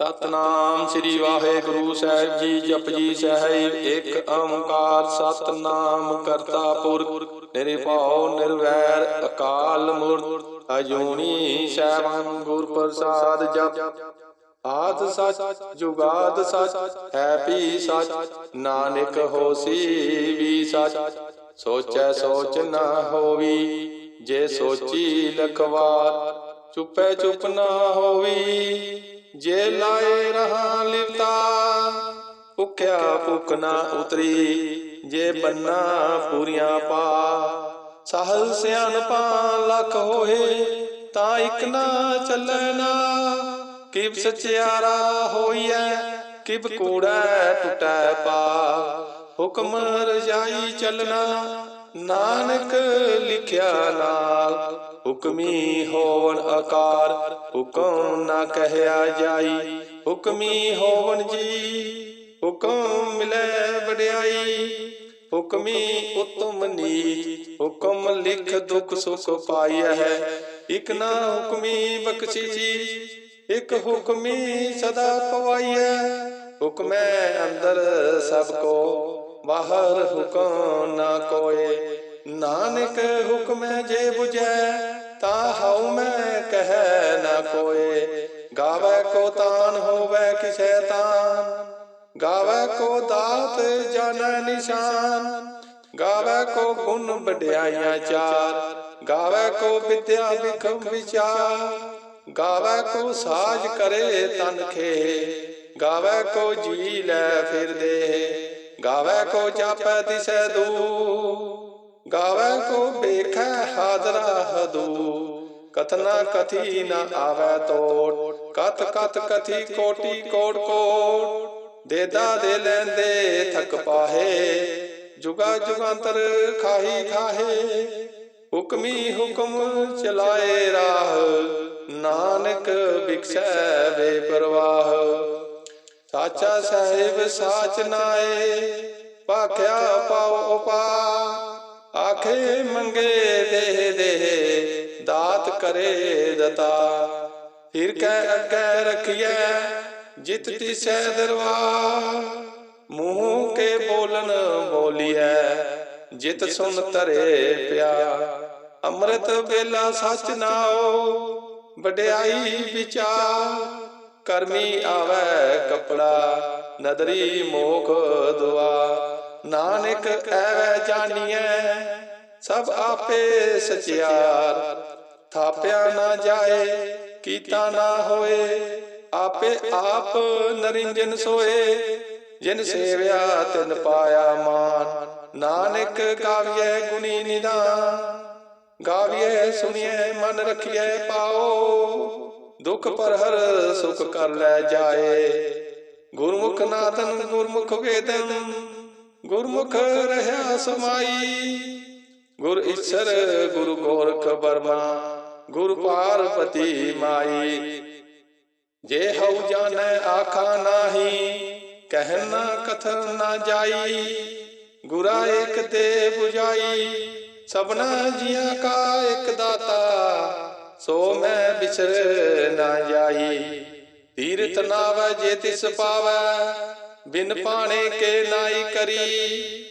ਸਤਨਾਮ ਸ੍ਰੀ ਵਾਹਿਗੁਰੂ ਸਾਹਿਬ ਜੀ ਜਪਜੀ ਸਾਹਿਬ, ਇੱਕ ਓੰਕਾਰ ਸਤਨਾਮ ਕਰਤਾ ਪੁਰਖ ਨਿਰਭਉ, ਨਿਰਵੈਰ, ਅਕਾਲ ਮੂਰਤ, ਅਜੂਨੀ ਸੈਭੰ ਗੁਰ ਪ੍ਰਸਾਦ ਜਪ। ਆਦ ਸਚ, ਜੁਗਾਦ ਸਚ ਹੈ ਸਚ, ਨਾਨਕ ਹੋਸੀ ਵੀ ਸਚ। ਸੋਚੈ ਸੋਚ ਨਾ ਹੋਵੀ, ਜੇ ਸੋਚੀ ਲਖਵਾਰ, ਚੁਪੈ ਚੁਪ ਨਾ ਹੋਵੀ। ਜੇ ਲਾਏ ਰਹਾ ਲਿਵਤਾ, ਭੁਖਿਆ ਭੁਖ ਨਾ ਉਤਰੀ। ਜੇ ਬੰਨਾ ਪੂਰੀਆਂ ਪਾ, ਸਹਲ ਸਿਆਣਪਾ ਲੱਖ ਹੋਏ, ਤਾਂ ਇਕ ਨਾ ਚੱਲਣਾ ਨਾ। ਕਿਬ ਸਚਿਆਰਾ ਹੋਈਐ ਕਿਬ ਕੂੜਾ ਟੁਟੈ ਪਾ। ਹੁਕਮ ਰਜਾਈ ਚੱਲਣਾ ਨਾਨਕ ਲਿਖਿਆ ਨਾਲ ਹੁਕਮੀ ਹੋਵਨ ਆਕਾਰ ਹੁਕਮ ਨਾ ਕਹਿਆ ਜਾਈ। ਹੁਕਮੀ ਹੋਵਨ ਜੀ, ਹੁਕਮ ਮਿਲੈ ਵਡਿਆਈ। ਹੁਕਮੀ ਉਤਮ ਨੀਚ, ਹੁਕਮ ਲਿਖ ਦੁਖ ਸੁਖ ਪਾਈਐ ਹੈ। ਇਕ ਨਾ ਹੁਕਮੀ ਬਖਸ਼ੀ ਜੀ, ਇਕ ਹੁਕਮੀ ਸਦਾ ਪਵਾਈਐ। ਹੁਕਮੈ ਅੰਦਰ ਸਭ ਕੋ ਬਾਹਰ ਹੁਕਮ ਨਾ ਕੋਏ। ਨਾਨਕ ਹੁਕਮੈ ਜੇ 부ਜੈ ਤਾ ਹਉ ਮੈਂ ਕਹਿ ਨਾ ਕੋਏ। ਗਾਵੇ ਕੋ ਤਾਨ ਹੋਵੇ ਕਿਸੈ ਤਾਨ, ਗਾਵੇ ਕੋ ਦਾਤ ਜਾਣੈ ਨਿਸ਼ਾਨ। ਗਾਵੇ ਕੋ ਗੁਣ ਵਡਿਆਈਆਂ ਚਾਰ, ਗਾਵੇ ਕੋ ਵਿਦਿਆ ਵਿਖਮ ਵਿਚਾਰ। ਗਾਵੇ ਕੋ ਸਾਜ ਕਰੇ ਤਨ ਖੇ, ਗਾਵੇ ਕੋ ਜੀ ਲੈ ਫਿਰਦੇ ਗਾਵੇ ਕੋ ਜਾਪੈ ਦਿਸੈ ਦੂ ਗਾਵੇ ਕੋ ਵੇਖੈ ਹਾਜ਼ਰਾ ਹਦੂ ਕਥਨਾ ਕਥੀ ਨ ਆਵੈ ਤੋੜ ਕਤ ਕਤ ਕਥੀ ਕੋਟੀ ਕੋੜ ਕੋੜ ਦੇਦਾ ਦੇ ਲੈਂਦੇ ਥਕ ਪਾਹੇ। ਜੁਗਾ ਜੁਗਾਂਤਰ ਖਾਹੀ ਖਾਹੇ ਹੁਕਮੀ ਹੁਕਮ ਚਲਾਏ ਰਾਹ। ਨਾਨਕ ਵਿਖਸੈ ਵੇ ਪ੍ਰਵਾਹ। ਸਾਚਾ ਸਾਹਿਬ ਸਾਚ ਨਾਏ, ਭਾਖਿਆ ਪਾਉ ਉਪਾ ਆਖੇ ਮੰਗੇ ਦੇ ਦੇ, ਦਾਤ ਕਰੇ ਦਤਾ। ਫਿਰ ਕੈ ਅੱਗੇ ਰਖਿਐ, ਜਿਤ ਤਿਸੈ ਦਰਵਾ ਮੂੰਹ ਕੇ ਬੋਲਨ ਬੋਲੀਐ, ਜਿਤ ਸੁਨ ਤਰੇ ਪਿਆ। ਅੰਮ੍ਰਿਤ ਵੇਲਾ ਸਚ ਨਾਓ ਵਡਿਆਈ ਵਿਚਾਰ। ਕਰਮੀ ਆਵੈ ਕਪੜਾ, ਨਦਰੀ ਮੋਖ ਦੁਆ। ਨਾਨਕ ਐਵੈ ਜਾਣੀਐ, ਸਭ ਆਪੇ ਸਚਿਆਰ। ਥਾਪਿਆ ਨਾ ਜਾਏ, ਕੀਤਾ ਨਾ ਹੋਏ, ਆਪੇ ਆਪ ਨਰਿੰਜਨ ਸੋਏ। ਜਿਨ ਸੇਵਿਆ, ਤਿਨ ਪਾਇਆ ਮਾਨ। ਨਾਨਕ ਗਾਵੀਐ ਗੁਣੀ ਨਿਦਾਨ। ਗਾਵੀਐ ਸੁਣੀਐ, ਮਨ ਰਖੀਐ ਪਾਓ। ਦੁਖ ਪਰ ਹਰ ਸੁਖ ਕਰ ਲੈ ਜਾਏ। ਗੁਰਮੁਖ ਨਾਥਨ ਗੁਰਮੁਖ ਵੇਦਨ। ਗੁਰਮੁਖ ਰਹਾ ਸਮਾਈ। ਗੁਰ ਈਸ਼ਰ ਗੁਰੂ ਗੋਰਖ ਬਰਮਾ ਗੁਰ ਪਾਰਵਤੀ ਮਾਈ। ਜੇ ਹਉ ਜਾਣੈ ਆਖਾ ਨਾਹੀ। ਕਹਿ ਨਾ ਕਥਨ ਨਾ ਜਾਈ। ਗੁਰਾ ਏਕ ਤੇ 부ਜਾਈ ਸਭਨਾ ਜੀਆਂ ਕਾ ਇੱਕ ਦਾਤਾ। ਸੋ ਮੈਂ ਬਿਸਰ ਨਾ ਜਾਈ। ਤੀਰਥ ਨਾਵੈ ਜੇ ਤਿਸ ਪਾਵੈ, ਬਿਨ ਪਾਣੇ ਕੇ ਨਾਈ ਕਰੀ।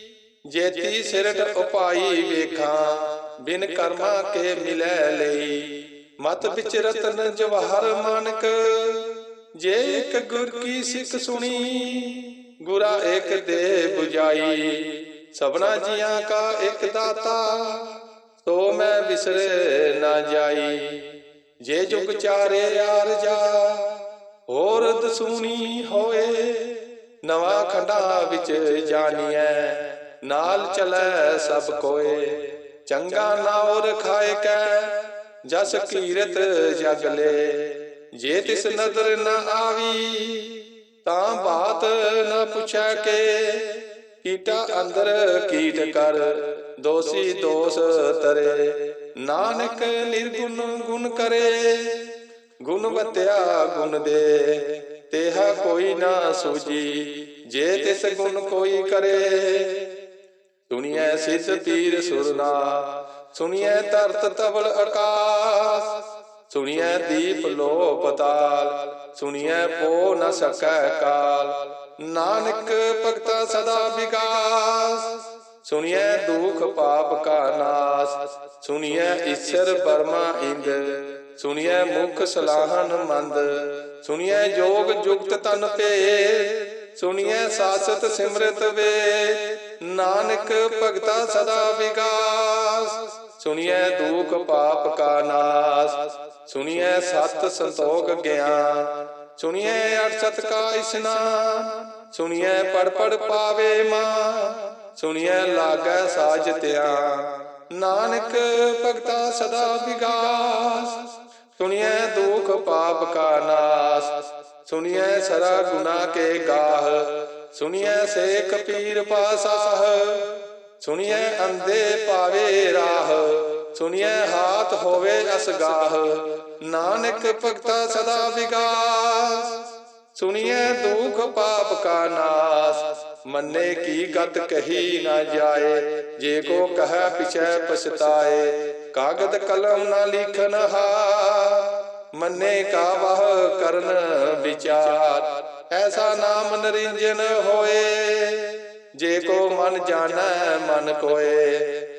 ਜੇਤੀ ਸਿਰਟ ਉਪਾਈ ਵੇਖਾਂ, ਬਿਨ ਕਰਮਾ ਕੇ ਮਿਲੈ ਲਈ। ਮਤ ਵਿਚ ਰਤਨ ਜਵਾਹਰ ਮਾਨਕ, ਜੇ ਇੱਕ ਗੁਰ ਕੀ ਸਿੱਖ ਸੁਣੀ, ਗੁਰਾ ਇੱਕ ਦੇ 부ਜਾਈ ਸਭਨਾ ਜੀਆਂ ਕਾ ਇੱਕ ਦਾਤਾ ਤੋ ਮੈਂ ਵਿਸਰੇ ਨਾ ਜਾਈ। ਜੇ ਜੁਗ ਚਾਰੇ ਯਾਰ ਜਾ, ਹੋਰ ਦਸੂਣੀ ਹੋਏ। ਨਵਾਂ ਖੰਡਾ ਵਿੱਚ ਜਾਣੀਐ, ਨਾਲ ਚਲੈ ਸਭ ਕੋਏ। ਚੰਗਾ ਨਾਉ ਰਖਾਏ ਕੈ, ਜਸ ਕੀਰਤ ਜਗ ਲੈ। ਜੇ ਤਿਸ ਨਦਰ ਨ ਆਵੀ, ਤਾਂ ਬਾਤ ਨ ਪੁੱਛੈ ਕੇ। ਕੀਟਾ ਅੰਦਰ ਕੀਟ ਕਰ ਦੋਸੀ ਦੋਸ ਤਰੇ। ਨਾਨਕ ਨਿਰਗੁਣ ਗੁਣ ਕਰੇ। ਗੁਣ ਗੁਣ ਦੇ। ਤੇਹਾ ਕੋਈ ਨਾ ਸੂਜੀ, ਜੇ ਤਿਸ ਗੁਣ ਕੋਈ ਕਰੇ। ਸੁਣੀਐ ਸਿਧ ਪੀਰ ਸੁਰਨਾ ਸੁਣੀਐ ਧਰਤ ਤਵਲ ਆਕਾਸ ਸੁਣੀਐ ਦੀਪ ਲੋ ਪਤਾਲ ਸੁਣੀਐ ਪੋ ਨ ਸਕੈ ਕਾਲ। ਨਾਨਕ ਭਗਤਾ ਸਦਾ ਵਿਕਾਸ ਸੁਣੀਐ ਦੁਖ ਪਾਪ ਕਾ ਨਾਸ, ਸੁਣੀਐ ਈਸ਼ਰ ਪਰਮਾ ਇੰਦ, ਸੁਣੀਐ ਮੁਖ ਸਲਾਹਨ ਮੰਦ, ਸੁਣੀਐ ਜੋਗ ਜੁਗਤ ਤਨ ਭੇ ਸੁਣੀਐ ਸਾਸਤ ਸਿਮਰਤ ਵੇ ਨਾਨਕ ਭਗਤਾ ਸਦਾ ਵਿਗਾਸ, ਸੁਣੀਐ ਦੁਖ ਪਾਪ ਕਾ ਨਾਸ, ਸੁਣੀਐ ਸਤ ਸੰਤੋਖ ਗਿਆਨ, ਸੁਣੀਐ ਅਰਸਤ ਕਾ ਇਸਨਾਨ, ਸੁਣੀਐ ਪੜ ਪੜ ਪਾਵੇ ਮਾਂ ਸੁਣੀਐ ਲਾਗੈ ਸਾਜ ਧਿਆਨ ਨਾਨਕ ਭਗਤਾ ਸਦਾ ਵਿਗਾਸ। ਸੁਣੀਐ ਦੁਖ ਪਾਪ ਕਾ ਨਾਸ। ਸੁਣੀਐ ਸਰਾ ਗੁਨਾ ਕੇ ਗਾਹ। ਸੁਣੀਐ ਸੇਖ ਪੀਰ ਪਾਸਾਹ। ਸੁਣੀਐ ਅੰਧੇ ਪਾਵੇ ਰਾਹ। ਸੁਣੀਐ ਹਾਥ ਹੋਵੇ ਅਸਗਾਹ। ਨਾਨਕ ਭਗਤਾ ਸਦਾ ਵਿਗਾਸ। ਸੁਣੀਐ ਦੁਖ ਪਾਪ ਕਾ ਨਾਸ, ਮੰਨੇ ਕੀ ਗਤ ਕਹੀ ਨਾ ਜਾਏ, ਜੇ ਕੋ ਕਹੈ ਪਿਛੈ ਪਛਤਾਏ, ਕਾਗਦ ਕਲਮ ਨਾ ਲਿਖਨ ਹਾ ਮੰਨੇ ਕਾ ਵਹ ਕਰਨ ਵਿਚਾਰ, ਐਸਾ ਨਾਮ ਨਰਿੰਜਨ ਹੋਏ, ਜੇ ਕੋ ਮਨ ਜਾਣੈ ਮਨ ਕੋਏ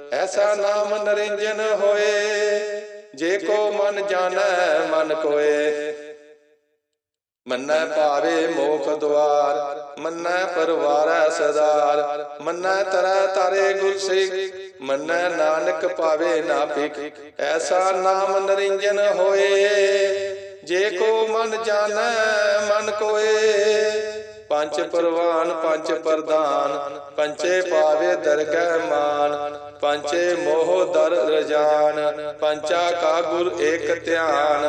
ਐਸਾ ਨਾਮ ਨਰਿੰਜਨ ਹੋਏ, ਜੇ ਕੋ ਮਨ ਜਾਣੈ, ਮਨ ਕੋਏ। ਮੰਨੈ ਭਾਵੇ ਮੋਖ ਦੁਆਰ, ਮੰਨੈ ਪਰਵਾਰੈ ਸਦਾਰ ਮੰਨੈ ਤਰੈ ਤਾਰੇ ਗੁਰਸਿੱਖ ਮੰਨੈ ਨਾਨਕ ਪਾਵੇ ਨਾ ਭਿਖ। ਐਸਾ ਨਾਮ ਨਰਿੰਜਨ ਹੋਏ, ਜੇ ਕੋ ਮਨ ਜਾਣੈ, ਮਨ ਕੋਏ। ਪੰਜ ਪ੍ਰਵਾਨ, ਪੰਜ ਪ੍ਰਧਾਨ ਪੰਚੇ ਪਾਵੇ ਦਰਗਹਿ ਮਾਨ ਪੰਚੇ ਮੋਹ ਦਰ ਰਜਾਨ ਪੰਚਾ ਕਾ ਗੁਰ ਏਕ ਧਿਆਨ,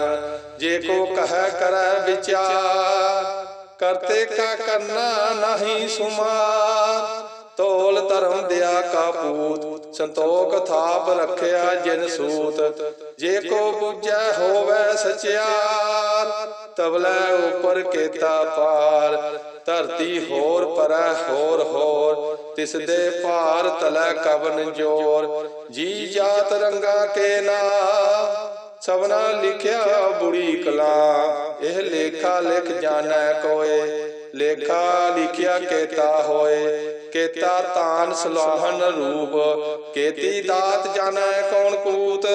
ਜੇ ਕੋ ਕਹੈ ਕਰੈ ਵਿਚਾਰ, ਕਰਤੇ ਕਾ ਕਰਨਾ ਨਹੀਂ ਸੁਮਾਰ। ਤੋਲ ਧਰਮ ਦਿਆ ਕਾ ਸੰਤੋਖ ਥਾਪ ਰੱਖਿਆ ਜਿਨ ਸੂਤ। ਜੇ ਕੋ ਬੁਝੈ ਹੋਵੇ ਸਚਿਆਰ ਤਬਲੇ ਉਪਰ ਕੇਤਾ ਪਾਰ ਧਰਤੀ ਹੋਰ ਪਰੈ ਹੋਰ ਹੋਰ, ਤਿਸ ਦੇ ਭਾਰ ਤਲੈ ਕਵਨ ਜੋਰ। ਜੀ ਜਾਤ ਰੰਗਾ ਕੇ ਨਾ ਸਭਨਾ ਲਿਖਿਆ ਬੁੜੀ ਕਲਾ। ਇਹ ਲੇਖਾ ਲਿਖ ਜਾਣੈ ਕੋਏ, ਲੇਖਾ ਲਿਖਿਆ ਕੇਤਾ ਹੋਏ। ਕੇਤਾ ਤਾਨ ਸਲਾਹਨ ਰੂਪ, ਕੇਤੀ ਦਾਤ ਜਾਣੈ ਕੌਣ ਕੂਤ?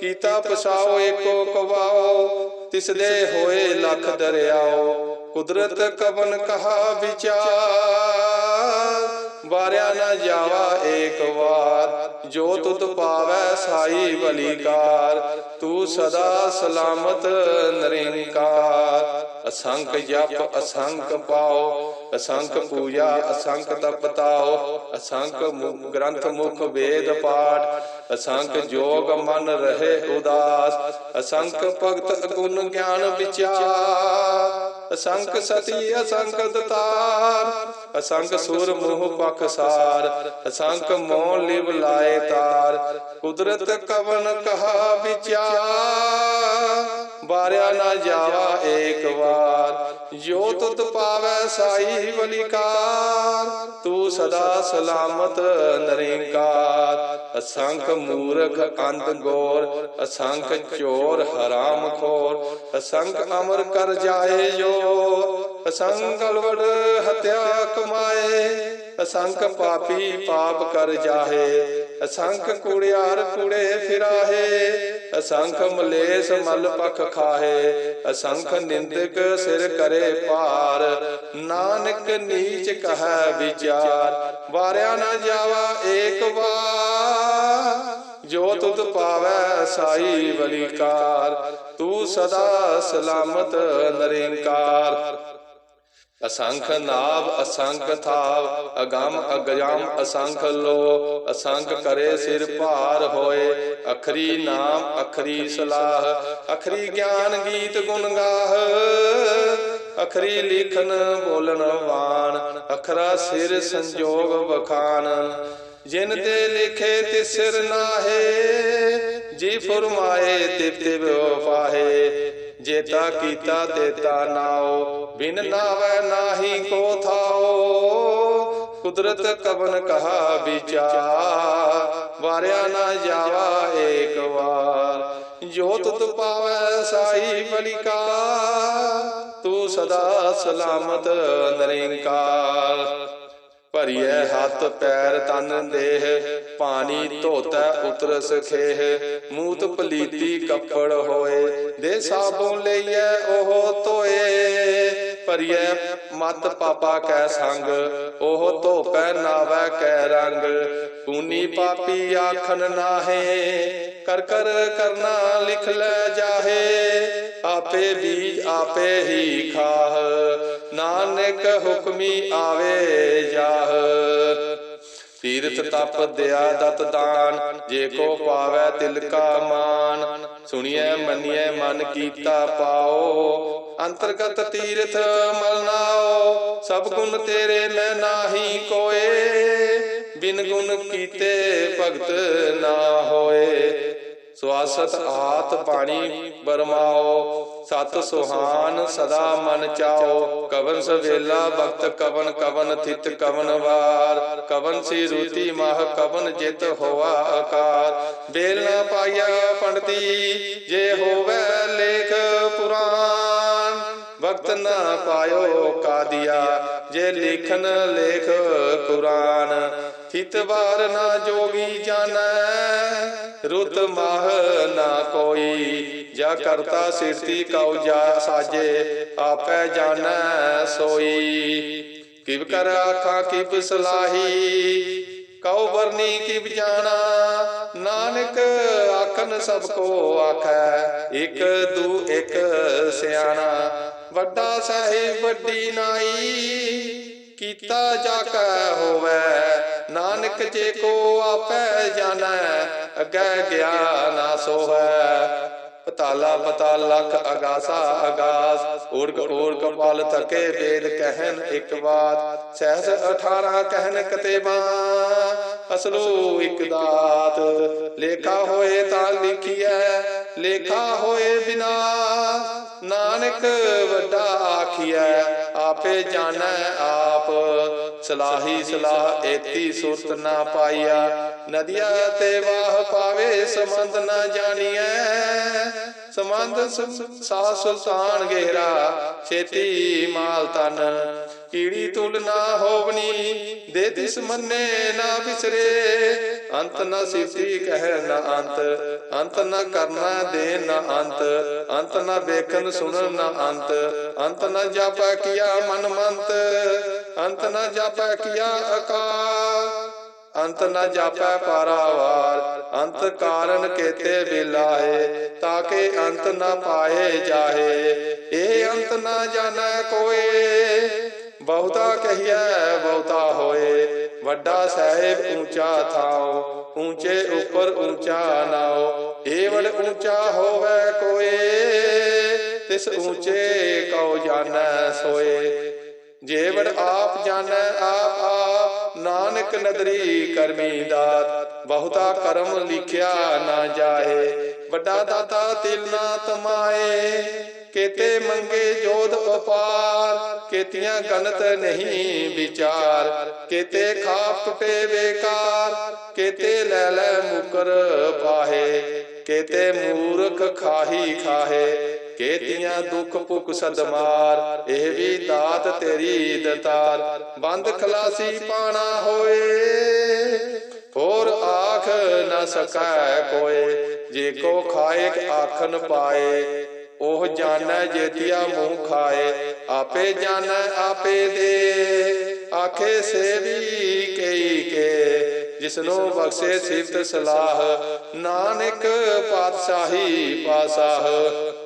ਕੀਤਾ ਪਸਾਓ ਏਕੋ ਕਵਾਓ ਤਿਸ ਦੇ ਹੋਏ ਲੱਖ ਦਰਿਆਓ। ਕੁਦਰਤ ਕਵਨ ਕਹਾ ਵਿਚਾਰ? ਵਾਰਿਆ ਨਾ ਜਾਵਾ ਏਕ ਵਾਰ। ਜੋ ਤੁਧ ਪਾਵੈ ਸਾਈ ਬਲੀਕਾਰ, ਤੂੰ ਸਦਾ ਸਲਾਮਤ ਨਿਰੰਕਾਰ। ਅਸੰਖ ਜਪ, ਅਸੰਖ ਪਾਓ, ਅਸੰਖ ਪੂਜਾ, ਅਸੰਖ ਤਪ ਤਾਓ। ਅਸੰਖ ਮੁ- ਗ੍ਰੰਥ ਮੁਖ ਵੇਦ ਪਾਠ। ਅਸੰਖ ਜੋਗ ਮਨ ਰਹੇ ਉਦਾਸ। ਅਸੰਖ ਭਗਤ ਗੁਣ ਗਿਆਨ ਵਿਚਾਰ। ਅਸੰਖ ਸਤੀ, ਅਸੰਖ ਦਤਾਰ। ਅਸੰਖ ਸੁਰ ਮੋਹ ਪਖਸਾਰ ਅਸੰਖ ਮੋਹ ਲਿਵ ਲਾਏ ਤਾਰ। ਕੁਦਰਤ ਕਵਨ ਕਹਾ ਵਿਚਾਰ। ਬਾਰਿਆ ਨਾ ਜਾਵਾ ਏਕ ਵਾਰ। ਜੋ ਤੁਧ ਪਾਵੈ ਸਾਈ ਬਲਿਕਾਰ, ਤੂੰ ਸਦਾ ਸਲਾਮਤ ਨਿਰੰਕਾਰ। ਅਸੰਖ ਮੂਰਖ ਅੰਧ ਗੋਰ, ਅਸੰਖ ਚੋਰ ਹਰਾਮ ਖੋਰ। ਅਸੰਖ ਅਮਰ ਕਰ ਜਾਏ ਜੋ ਅਸੰਖ ਅਲਵੜ ਹਤਿਆ ਕਮਾਏ। ਅਸੰਖ ਪਾਪੀ ਪਾਪ ਕਰ ਜਾਹੇ। ਅਸੰਖ ਕੁੜਿਆਰ ਕੁੜੇ ਫਿਰਾਹੇ। ਅਸੰਖ ਮਲੇਸ ਮਲ ਪਖ ਖਾਹੇ। ਅਸੰਖ ਨਿੰਦਕ ਸਿਰ ਕਰੇ ਪਾਰ ਨਾਨਕ ਨੀਚ ਕਹੈ ਵਿਚਾਰ। ਵਾਰਿਆ ਨਾ ਜਾਵਾ ਏਕ ਵਾਰ। ਜੋ ਤੁਧ ਪਾਵੈ ਸਾਈ ਬਲਿਕਾਰ। ਤੂੰ ਸਦਾ ਸਲਾਮਤ ਨਿਰੰਕਾਰ। ਅਸੰਖ ਨਾਭ ਅਸੰਖ ਥਾਵ ਅਗੰਮ ਅਗਯਮ ਅਸੰਖ ਲੋ ਅਸੰਖ ਕਰੇ ਸਿਰ ਭਾਰ ਹੋਏ। ਅਖਰੀ ਨਾਮ ਅਖਰੀ ਸਲਾਹ ਅਖਰੀ ਗਿਆਨ ਗੀਤ ਗੁਣ ਗਾਹ। ਅਖਰੀ ਲਿਖਨ ਬੋਲਣ ਵਾਣ ਅਖਰਾ ਸਿਰ ਸੰਜੋਗ ਵਖਾਨ ਜਿਨ ਤੇ ਲਿਖੇ ਤਿਸਿਰ ਨਾਹੇ ਜੀ ਫਰਮਾਏ ਤਿਪ ਤਿਪ ਪਾਹੇ ਜੇਤਾ ਕੀਤਾ ਤੇਤਾ ਨਾਓ। ਬਿਨ ਨਾਵੈ ਨਾਹੀ ਕੋ ਥਾਓ। ਕੁਦਰਤ ਕਵਨ ਕਹਾ ਵਿਚਾਰ। ਵਾਰਿਆ ਨਾ ਜਾਵਾ ਏਕ ਵਾਰ। ਜੋ ਤੁਤ ਪਾਵੈ ਸਾਈ ਬਲਿਕਾ ਤੂੰ ਸਦਾ ਸਲਾਮਤ ਨਿਰੰਕਾਰ। ਭਰੀਐ ਹੱਥ, ਪੈਰ, ਤਨ, ਦੇਹ, ਪਾਣੀ, ਧੋਤੈ ਉਤਰ ਸਖੇਹ ਮੂਤ ਪਲੀਤੀ ਕੱਪੜ ਹੋਏ, ਦੇ ਸਾਬੂ ਲਈਐ ਉਹ ਧੋਏ। ਭਰੀਐ ਮਤ ਪਾਪਾ ਕੈ ਸੰਗ, ਉਹ ਧੋਪੈ ਨਾਵੈ ਕੈ ਰੰਗ। ਪੂਨੀ ਪਾਪੀ ਆਖਨ ਨਾਹੇ, ਕਰ ਕਰ, ਕਰਨਾ ਲਿਖ ਲੈ ਜਾਹੇ। ਆਪੇ ਬੀਜ ਆਪੇ ਹੀ ਖਾਹ। ਨਾਨਕ ਹੁਕਮੀ ਆਵੇ ਜਾਹ। ਤੀਰਥ ਤਪ ਦਿਆ ਦਤ ਦਾਨ, ਜੇ ਕੋ ਪਾਵੈ ਤਿਲ ਮਾਨ। ਸੁਣੀਐ, ਮੰਨੀਐ, ਮਨ ਕੀਤਾ ਪਾਓ। ਅੰਤਰਗਤ ਤੀਰਥ ਮਲਨਾਓ ਸਭ ਗੁਣ ਤੇਰੇ ਮੈਂ ਨਾਹੀ ਕੋਏ। ਬਿਨ ਗੁਣ ਕੀਤੇ ਭਗਤ ਨਾ ਹੋਏ। ਸਵਾਸਤ ਆਤ ਬਾਣੀ ਬਰਮਾਓ ਸਤ ਸੁਹਾਨ ਸਦਾ ਮਨ ਚਾਓ, ਕਵਨ ਸਵੇਲਾ ਬਖਤ ਕਵਨ ਕਵਨ ਥਿਤ ਕਵਨ ਵਾਰ, ਕਵਨ ਸੀ ਰੂਤੀ ਮਾਹ ਕਵਨ ਜਿਤ ਹੋਵਾ ਆਕਾਰ ਬੇਲ ਨਾ ਪਾਇਆ ਪੰਡਤੀ, ਜੇ ਹੋਵੇ ਲੇਖ ਵਕਤ ਨਾ ਪਾਇਓ ਕਾਦੀਆ, ਜੇ ਲਿਖਨ ਲੇਖ ਕੁਰਾਨ ਥਿਤ ਵਾਰ ਨਾ ਜੋਗੀ ਜਾਣੈ ਰੁਤ ਮਾਹ ਨਾ ਕੋਈ, ਜਾ ਕਰਤਾ ਸਿਰਤੀ ਕਉ ਜਾ ਸਾਜੇ, ਆਪੈ ਜਾਣੈ ਸੋਈ। ਕਿਵ ਕਰ ਆਖਾਂ, ਕਿਵ ਸਲਾਹੀ ਕਉ ਵਰਨੀ ਕਿਵ ਜਾਣਾ ਨਾਨਕ ਆਖਨ ਸਭ ਕੋ ਆਖੈ, ਇਕ ਦੂ ਇਕ ਸਿਆਣਾ। ਵੱਡਾ ਸਾਹਿਬ ਵੱਡੀ ਨਾਈ, ਕੀਤਾ ਜਾ ਕੈ ਹੋਵੇ। ਨਾਨਕ ਜੇ ਕੋ ਆਪੈ ਜਾਣੈ, ਅੱਗੇ ਗਿਆ ਨਾ ਸੋਹੈ। ਤਾਲਾ ਪਤਾ ਲਖ ਅਗਾਸਾ ਅਗਾਸ। ਓਰਗ ਓਰਗ ਕਪਾਲ ਥਕੇ ਵੇਦ ਕਹਿਨ ਇੱਕ ਬਾਤ ਸਹਿਸ 18 ਕਹਿਨ ਕਤੇਬਾ। ਅਸਲੂ ਇੱਕ ਦਾਤ। ਲੇਖਾ ਹੋਏ ਤਾਂ ਲਿਖੀਐ। ਲੇਖਾ ਹੋਏ ਬਿਨਾ ਨਾਨਕ ਵੱਡਾ ਆਖੀਐ। ਆਪੇ ਜਾਣੈ ਆਪ। ਸਲਾਹੀ ਸਲਾਹ ਏਤੀ ਸੁਰਤ ਨਾ ਪਾਈਆ। ਨਦੀਆਂ ਤੇ ਵਾਹ ਪਾਵੇ ਸਮੰਦ ਨਾ ਜਾਣੀਐ। ਸਮੰਦ ਸਾ ਸੁਲਤਾਨ ਗਹਿਰਾ, ਛੇਤੀ ਮਾਲ ਤਨ ਕੀੜੀ ਤੁਲ ਨਾ ਹੋਵਨੀ, ਦੇ ਦਿਸ ਮੰਨੇ ਨਾ ਵਿਸਰੇ ਅੰਤ ਨਾ ਸਿਫਤੀ ਕਹਿ ਨਾ ਅੰਤ ਅੰਤ ਨਾ ਕਰਨਾ ਦੇ ਨਾ ਅੰਤ ਅੰਤ ਨਾ ਵੇਖਣ ਸੁਣਨ ਨਾ ਅੰਤ। ਅੰਤ ਨਾ ਜਾਪਾ ਕੀਆ ਮਨ ਮੰਤ, ਅੰਤ ਨਾ ਜਾਪਾ ਕੀਆ ਅਕਾਲ। ਅੰਤ ਨ ਜਾਪੈ ਪਾਰਾਵਾਰ, ਅੰਤ ਕਾਰਨ ਕੇਤੇ ਬਿਲਾਏ, ਤਾਕੇ ਅੰਤ ਨ ਪਾਏ ਜਾਹੇ ਇਹ ਅੰਤ ਨ ਜਾਣੈ ਕੋਏ, ਬਹੁਤਾ ਕਹੀਐ, ਬਹੁਤਾ ਹੋਏ। ਵੱਡਾ ਸਾਹਿਬ ਉੱਚਾ ਥਾਉ ਉੱਚੇ ਉਪਰ ਉੱਚਾ ਨਾਉ। ਏਵੜ ਉੱਚਾ ਹੋਵੇ ਕੋਏ, ਤਿਸ ਉੱਚੇ ਕਉ ਜਾਣੈ ਸੋਏ। ਜੇਵੜ ਆਪ ਜਾਣੈ ਆਪ ਆਪ ਨਾਨਕ ਨਦਰੀ ਕਰਮੀ ਦਾਤ, ਬਹੁਤਾ ਕਰਮ ਲਿਖਿਆ ਨਾ ਜਾਏ। ਵੱਡਾ ਦਾਤਾ ਤਿਲ ਨਾ ਤਮਾਏ, ਕੇਤੇ ਮੰਗੇ ਜੋਧ ਉਪਾਰ, ਕੇਤੀਆਂ ਗਨਤ ਨਹੀਂ ਵਿਚਾਰ। ਕੇਤੇ ਖਾਪ ਟੁੱਟੇ ਬੇਕਾਰ, ਕੇਤੇ ਲੈ ਲੈ ਮੁਕਰ ਪਾਹੇ। ਕੇਤੇ ਮੂਰਖ ਖਾਹੀ ਖਾਹੇ ਕੇਤੀਆਂ ਦੁੱਖ ਭੁਖ ਸਦਮਾਰ ਇਹ ਵੀ ਦਾਤ ਤੇਰੀ ਦਤਾਰ। ਬੰਦ ਖਲਾਸੀ ਪਾਣਾ ਹੋਏ, ਹੋਰ ਆਖ ਨਾ ਸਕੈ ਕੋਏ। ਜੇ ਕੋ ਖਾਏ ਆਖਨ ਪਾਏ, ਉਹ ਜਾਣੈ ਜੇਤੀਆ ਮੂੰਹ ਖਾਏ। ਆਪੇ ਜਾਣੈ, ਆਪੇ ਦੇ। ਆਖੇ, ਸੇਵੀ ਕਈ ਕੇ, ਜਿਸਨੂੰ ਬਖਸ਼ੇ ਸਿਫਤ ਸਲਾਹ। ਨਾਨਕ ਪਾਤਸ਼ਾਹੀ ਪਾਸਾਹ।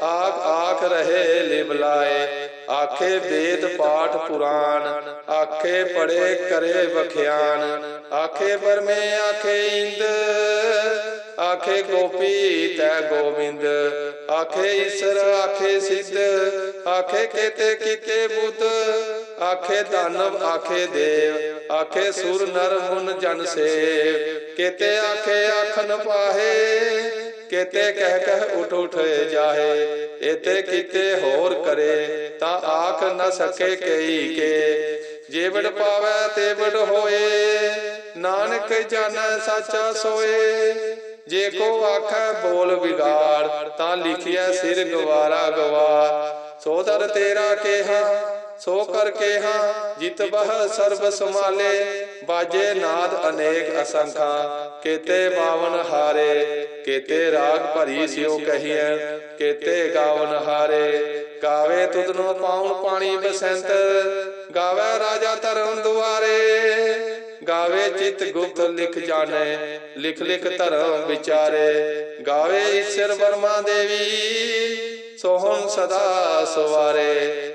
ਆਖ ਆਖ ਰਹੇ ਲਿਬਲਾਏ, ਆਖੇ ਵੇਦ ਪਾਠ ਪੁਰਾਣ, ਆਖੇ ਪੜੇ ਕਰੇ ਵਖਿਆਨ ਆਖੇ ਬਰਮੇ ਆਖੇ ਇੰਦ, ਆਖੇ ਗੋਪੀ ਤੈ ਗੋਵਿੰਦ ਆਖੇ ਈਸ਼ਰ ਆਖੇ ਸਿੱਧ, ਆਖੇ ਕੇਤੇ ਕੀਤੇ ਬੁੱਧ, ਆਖੇ ਦਾਨਵ ਆਖੇ ਦੇਵ, ਆਖੇ ਸੁਰ ਨਰ ਮੁਨ ਜਨ ਸੇਵ, ਕੇਤੇ ਆਖੇ ਆਖਨ ਪਾਹੇ ਕੇਤੇ ਕਹਿ ਕਹਿ ਉਠ ਉਠ ਜਾਹੇ ਇਤੇ ਕੀਤੇ ਹੋਰ ਕਰੇ, ਤਾਂ ਆਖ ਨ ਸਕੇ ਕਈ ਕੇ। ਜੇਵੜ ਪਾਵੈ ਤੇਵੜ ਹੋਏ, ਨਾਨਕ ਜਾਣੈ ਸਾਚਾ ਸੋਏ। ਜੇ ਕੋ ਆਖੈ ਬੋਲ ਵਿਗਾੜ, ਤਾਂ ਲਿਖਿਆ ਸਿਰ ਗਵਾਰਾ ਗਵਾਰ ਸੋ ਤੇਰਾ ਕੇਹਾ ਸੋ ਕਰ ਕੇਹਾ ਜਿਤ ਬਹ ਸਰਬ ਸਮਾਲੇ ਬਾਜੇ ਨਾਦ ਅਨੇਕ ਅਸੰਖਾ, ਕੇਤੇ ਬਾਵਨ ਹਾਰੇ, ਕੇਤੇ ਰਾਗ ਭਰੀ ਸਿਓ ਕਹੀਐ, ਕੇਤੇ ਗਾਵਨ ਹਾਰੇ। ਗਾਵੇ ਤੁਧਨੋ ਪਾਉਣ ਪਾਣੀ ਬਸੰਤ, ਗਾਵੇ ਰਾਜਾ ਧਰਮ ਦੁਆਰੇ। ਗਾਵੇ ਚਿਤ ਗੁਪਤ ਲਿਖ ਜਾਣੈ, ਲਿਖ ਲਿਖ ਧਰਮ ਵਿਚਾਰੇ। ਗਾਵੇ ਈਸ਼ਰ ਵਰਮਾ ਦੇਵੀ, ਸੋਹਣ ਸਦਾ ਸਵਾਰੇ।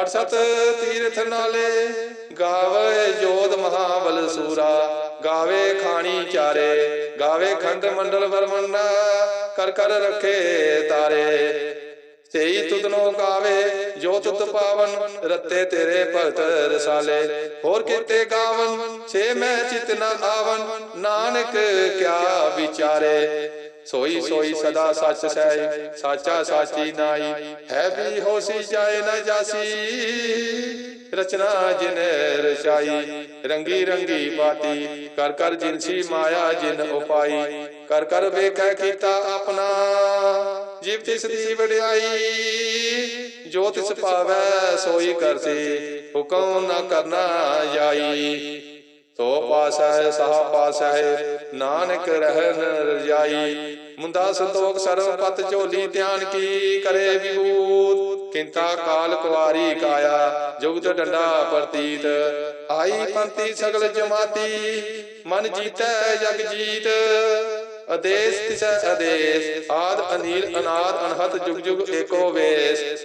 ਅਠ ਤੀਰਥ ਨਾਲੇ, ਗਾਵੇ ਜੋਧ ਮਹਾਬਲ ਸੂਰਾ, ਗਾਵੇ ਖਾਣੀ ਚਾਰੇ, ਗਾਵੇ ਖੰਡ ਮੰਡਲ ਵਰਮੰਨਾ, ਕਰ ਕਰ ਰੱਖੇ ਤਾਰੇ। ਸੇਈ ਤੁਧਨੋ ਗਾਵੇ, ਜੋ ਤੁਤ ਪਾਵਨ, ਰੱਤੇ ਤੇਰੇ ਭਗਤ ਰਸਾਲੇ। ਹੋਰ ਕੀਤੇ ਗਾਵਨ ਸੇ ਮੈਂ ਚਿਤ ਨ ਆਵਨ, ਨਾਨਕ ਕਿਆ ਵਿਚਾਰੇ। ਸੋਈ ਸੋਈ ਸਦਾ ਸੱਚ ਸਹਿ, ਸਾਚਾ ਸਾਚੀ ਨਾਈ ਹੈ ਵੀ ਹੋਸੀ ਜਾਏ ਨਾ ਜਾਸੀ। ਰਚਨਾ ਜਿਨ ਰਚਾਈ, ਰੰਗੀ ਰੰਗੀ ਬਾਤੀ, ਕਰ ਕਰ ਜਿਨਸੀ ਮਾਇਆ ਜਿਨ ਉਪਾਈ, ਕਰ ਕਰ ਵੇਖੈ ਕੀਤਾ ਆਪਣਾ। ਜੀਵ ਤਿਸ ਦੀ ਵਡਿਆਈ, ਜੋ ਤਿਸ ਪਾਵੈ ਸੋਈ ਕਰਸੀ, ਹੁਕਮ ਨਾ ਕਰਨਾ ਜਾਈ। ਸੋ ਪਾਸਾ ਹੈ ਸਹਾ ਪਾਸਾ, ਨਾਨਕ ਰਹਿਨ ਰਜਾਈ। ਮੁੰਦਾ ਸੰਤੋਖ ਸਰਵ ਪਤ ਝੋਲੀ ਧਿਆਨ ਕੀ ਕਰੇ ਵਿਭੂਤ? ਕਿੰਤਾ ਕਾਲ ਕੁਵਾਰੀ ਕਾਇਆ, ਜੁਗਤ ਡੰਡਾ ਪ੍ਰਤੀਤ। ਆਈ ਪੰਤੀ ਸਗਲ ਜਮਾਤੀ, ਮਨ ਜੀਤੈ ਜਗ ਜੀਤ। ਅਦੇਸ ਤਿਸੈ ਅਦੇਸ, ਆਦ ਅਨੀਲ ਅਨਾਦ ਅਨਹਤ ਜੁਗ ਜੁਗ ਏਕੋ ਵੇਸ।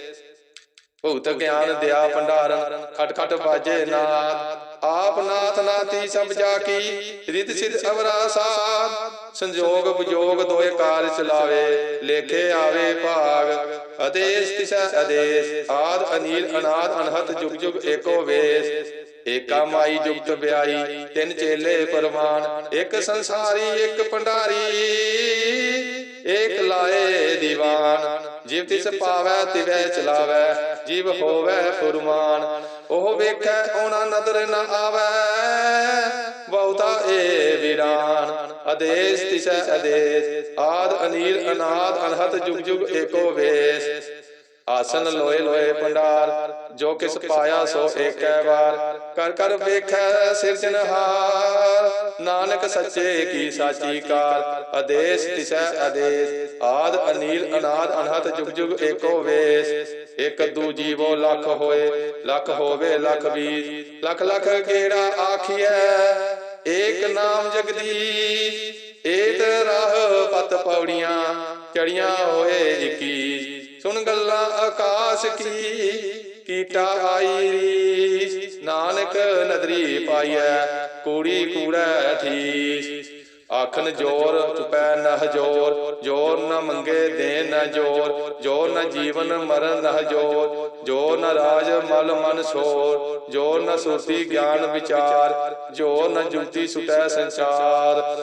ਭੂਤ ਗਿਆਨ ਦਿਆ ਭੰਡਾਰਨ, ਖਟ ਖਟ ਬਾਜੇ ਨਾਦ। ਆਪ ਨਾਥ ਨਾਤੀ ਸਭ ਜਾ ਕੀ ਰਿਤ ਸਿਧ ਅਵਰਾ ਸਾਧ। ਸੰਜੋਗ ਵਿਜੋਗ ਦੋਏ ਕਾਰ ਚਲਾਵੇ, ਲੇਖੇ ਆਵੇ ਭਾਗ। ਅਦੇਸ ਤਿਸੈ ਅਦੇਸ ਆਦ ਅਨੀਲ ਅਨਾਦ ਅਨਹਤ ਜੁਗ ਜੁਗ ਏਕੋ ਵੇਸ। ਏਕਾ ਮਾਈ ਜੁਗਤ ਵਿਆਈ ਤਿੰਨ ਚੇਲੇ ਪਰਮਾਨ ਇੱਕ ਸੰਸਾਰੀ, ਇੱਕ ਭੰਡਾਰੀ ਏਕ ਲਾਏ ਦੀਵਾਨ ਜਿਵ ਤਿਸ ਪਾਵੈ ਤਿਵੈ ਚਲਾਵੈ ਜਿਵ ਹੋਵੈ ਫੁਰਮਾਨ। ਉਹ ਵੇਖੈ ਉਹਨਾਂ ਨਦਰ ਨ ਆਵੈ। ਬਹੁਤਾ ਏ ਵਿਰਾਨ। ਅਦੇਸ ਤਿਸੈ ਅਦੇਸ ਆਦ ਅਨੀਲ ਅਨਾਦ ਅਨਹਤ ਜੁਗ ਜੁਗ ਏਕੋ ਵੇਸ। ਆਸਨ ਲੋਏ ਲੋਏ ਭੰਡਾਰ ਜੋ ਕਿਸ ਪਾਇਆ ਸੋ ਏਕੈ ਵਾਰ। ਕਰ ਕਰ ਵੇਖੈ ਸਿਰਜਨਹਾਰ ਨਾਨਕ ਸੱਚੇ ਕੀ ਸਾਚੀ ਕਾਰ। ਆਦੇਸ਼ ਤਿਸੈ ਆਦੇਸ਼, ਆਦ ਅਨੀਲ ਅਨਾਦ ਅਨਹਤ ਜੁਗ ਜੁਗ ਏਕੋ ਵੇਸ। ਇਕ ਦੂ ਜੀਵੋ ਲੱਖ ਹੋਏ, ਲੱਖ ਹੋਵੇ ਲੱਖ ਵੀ ਲੱਖ ਲੱਖ ਗੇੜਾ ਆਖੀਐ, ਏਕ ਨਾਮ ਜਗਦੀਸ਼। ਏਤ ਰਾਹ ਪਤ ਪੌੜੀਆਂ ਚੜੀਆਂ ਹੋਏ ਇਕੀ ਸੁਣ ਗੱਲਾਂ ਆਕਾਸ਼ ਕੀ, ਕੀਟਾ ਆਈ ਨਾਨਕ ਨਦਰੀ ਪਾਈਐ, ਕੂੜੀ ਕੂੜੈ ਠੀਸ। ਆਖਨ ਜੋਰ ਚੁਪੈ ਨ ਹਜੋਰ ਜੋਰ ਨ ਮੰਗੇ ਦੇ ਨ ਜੋਰ ਜੋਰ ਨ ਜੀਵਨ ਮਰਨ ਨ ਜੋਰ ਜੋ ਨ ਰਾਜ ਮਲ ਮਨ ਸੋਰ, ਜ਼ੋਰ ਨ ਸੁਰਤੀ ਗਿਆਨ ਵਿਚਾਰ, ਜ਼ੋਰ ਨ ਜੁਗਤੀ ਸੁਟੈ ਸੰਸਾਰ।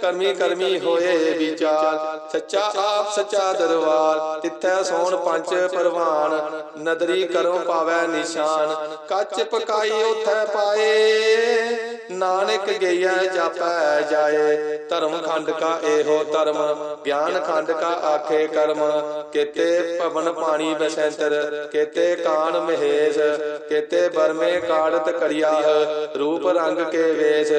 ਕਰਮੀ ਕਰਮੀ ਹੋਏ ਵਿਚਾਰ, ਸੱਚਾ ਆਪ ਸੱਚਾ ਦਰਬਾਰ, ਤਿੱਥੈ ਸੋਣ ਪੰਜ ਪਰਵਾਨ, ਨਦਰੀ ਕਰੋ ਪਾਵੈ ਨਿਸ਼ਾਨ, ਕੱਚ ਪਕਾਈ ਉਥੈ ਪਾਏ, ਨਾਨਕ ਗਈਆ ਜਾਪੈ ਜਾਏ, ਧਰਮ ਖੰਡ ਕਾ ਇਹੋ ਧਰਮ, ਗਿਆਨ ਖੰਡ ਕਾ ਆਖੇ ਕਰਮ, ਕੇਤੇ ਭਵਨ ਪਾਣੀ ਬਸੰਤਰ, ਕੇਤੇ ਕਾਨ ਮਹੇਸ਼, ਕੇਤੇ ਬਰਮੇ ਕਾੜਤ ਕਰਿਆ ਰੂਪ ਰੰਗ ਕੇ ਵੇਸ਼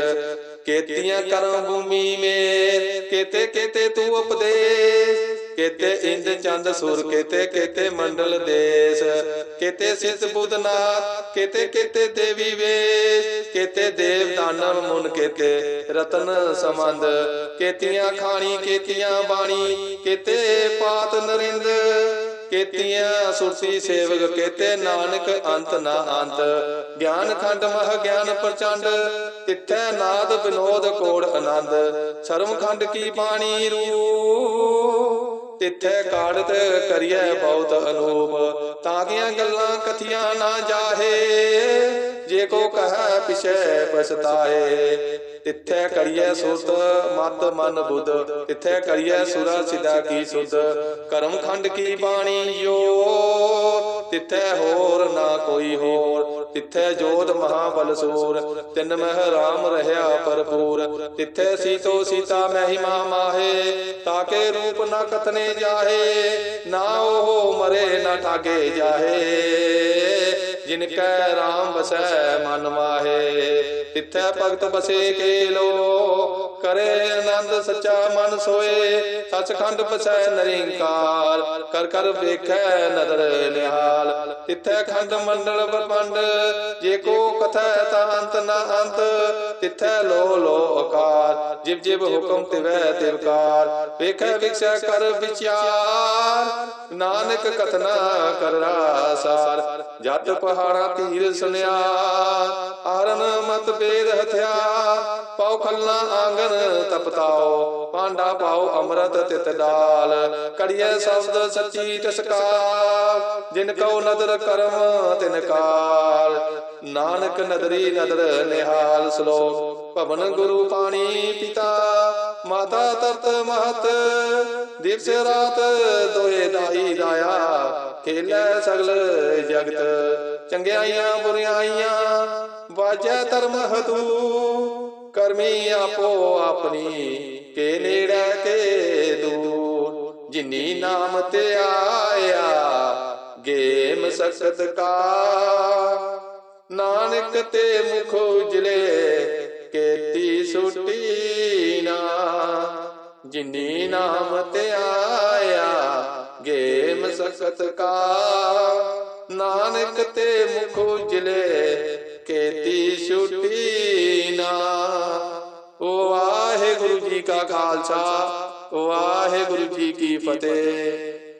ਕੇਤੀਆਂ ਕਰਮ ਭੂਮੀ ਮੇਰ। ਕੇਤੇ ਕੇਤੇ ਤੂੰ ਉਪਦੇਸ਼। ਕੇਤੇ ਇੰਦ ਚੰਦ ਸੁਰ ਕੇਤੇ ਕੇਤੇ ਮੰਡਲ ਦੇਸ। ਕੇਤੇ ਸਿੱਧ ਬੁੱਧਨਾਥ। ਕੇਤੇ ਕੇਤੇ ਦੇਵੀ ਵੇਸ਼। ਕੇਤੇ ਦੇਵ ਦਾਨਵ ਮੁਨ ਕੇਤੇ ਰਤਨ ਸਮੰਦ ਕੇਤੀਆਂ ਖਾਣੀ ਕੇਤੀਆਂ ਬਾਣੀ। ਕੇਤੇ ਪਾਤ ਨਰਿੰਦ। ਕੇਤੀਆਂ ਸੁਰਤੀ ਸੇਵਕ ਕੇਤੇ ਨਾਨਕ ਅੰਤ ਨਾ ਅੰਤ। ਗਿਆਨ ਖੰਡ ਮਹ ਗਿਆਨ ਪ੍ਰਚੰਡ, ਤਿੱਥੈ ਨਾਦ ਵਿਨੋਦ ਕੋੜ ਆਨੰਦ। ਸਰਮ ਖੰਡ ਕੀ ਬਾਣੀ ਰੂ ਤਿੱਥੈ ਕਾੜਤ ਕਰੀਐ ਬਹੁਤ ਅਨੂਪ। ਤਾਂ ਕੀਆਂ ਗੱਲਾਂ ਕਥੀਆਂ ਨਾ ਜਾਹੇ। ਜੇ ਕੋ ਕਹੈ ਪਿਛੈ ਪਛਤਾਏ? ਤਿੱਥੈ ਕਰੀਐ ਸੁਤ ਮਤ, ਮਨ, ਬੁੱਧ। ਤਿੱਥੈ ਕਰੀਐ ਸੁਰਾ ਸਿਦਾ ਕੀ ਸੁਧ? ਕਰਮ ਖੰਡ ਕੀ ਬਾਣੀ ਜੋ ਤਿੱਥੈ ਹੋਰ ਨਾ ਕੋਈ ਹੋਰ। ਤਿੱਥੈ ਜੋਤ ਮਹਾਬਲ ਸੂਰ। ਤਿੰਨ ਮਹਿ ਰਾਮ ਰਹਿਆ ਭਰਪੂਰ। ਤਿੱਥੈ ਸੀਤੋ ਸੀਤਾ ਮਹਿਮਾ ਮਾਹੇ, ਤਾਕੇ ਰੂਪ ਨਾ ਕਤਨੇ ਜਾਹੇ। ਨਾ ਉਹ ਮਰੇ ਨਾ ਠਾਗੇ ਜਾਹੇ। ਜਿਨ ਕੈ ਰਾਮ ਵਸੈ ਮਨ ਮਾਹੇ, ਤਿੱਥੈ ਭਗਤ ਬਸੇ ਕੇ ਲੋ ਕਰੇ ਆਨੰਦ ਸੱਚਾ ਮਨ ਸੋਏ, ਸਚਖੰਡ ਬਸੈ ਨਰਿੰਕਾਰ। ਕਰ ਕਰ ਵੇਖੈ ਨਦਰ ਨਿਹਾਲ, ਤਿੱਥੈ ਖੰਡ ਮੰਡਲ ਬਰਪੰਡ ਜੇ ਕੋ ਕਥੈ ਤਾਂ ਅੰਤ ਨਾ ਅੰਤ ਤਿਥੈ ਲੋ ਲੋ ਅਕਾਰ, ਜਿਵ ਜਿਵ ਹੁਕਮ ਤਿਵੈ ਤਿਵਕਾਰ ਵੇਖੈ ਵਿਖਸੈ ਕਰ ਵਿਚਾਰ, ਨਾਨਕ ਕਥਨਾ ਕਰ ਰਾਸਾਰ ਜਤ ਪਹਾੜਾ ਤੀਰ ਸੁਨਿਆ ਆਰਨ ਮਤ ਬੇਦ ਹਥਿਆਰ। ਪਾਉ ਖੱਲਾ ਆਂਗਨ ਤਪਤਾਓ ਪਾਂਡਾ ਪਾਉ ਅੰਮ੍ਰਿਤ ਤਿਤ ਡਾਲ। ਕੜੀਏ ਸ਼ਬਦ ਸੱਚੀ ਟਸਕਾਰ ਜਿਨ ਕਉ ਨਦਰ ਕਰਮ ਤਿਨ ਕਾਲ ਨਾਨਕ ਨਦਰੀ ਨਦਰ ਨਿਹਾਲ ਸਲੋ ਭਵਨ ਗੁਰੂ ਪਾਣੀ ਪਿਤਾ, ਮਾਤਾ ਤਰਤ ਮਹਤ, ਦਿਵਸ ਰਾਤ ਦੋਏ ਦਾਈ ਦਾਇਆ, ਖੇਲੇ ਸਗਲ ਜਗਤ, ਚੰਗਿਆਈਆਂ ਬੁਰਿਆਈਆਂ, ਵਾਜੈ ਧਰਮ ਹਦੂ, ਕਰਮੀ ਆਪੋ ਆਪਣੀ, ਕੇ ਨੇੜੇ ਕੇ ਦੂਰ, ਜਿਨੀ ਨਾਮ ਤੇ ਆਇਆ, ਗੇਮ ਸਕਤ ਕਾ। ਨਾਨਕ ਤੇ ਮੁਖ ਉਜਲੇ ਜਿਨੀ ਨਾਮ ਤੇ ਆਇਆ ਗੇਮ ਸਕਤ ਕਾ। ਨਾਨਕ ਤੇ ਮੁਖ ਉਜਲੇ ਕੇਤੀ ਛੁਟੀ ਨਾ। ਵਾਹਿਗੁਰੂ ਜੀ ਕਾ ਖਾਲਸਾ ਵਾਹਿਗੁਰੂ ਜੀ ਕੀ ਫਤਿਹ।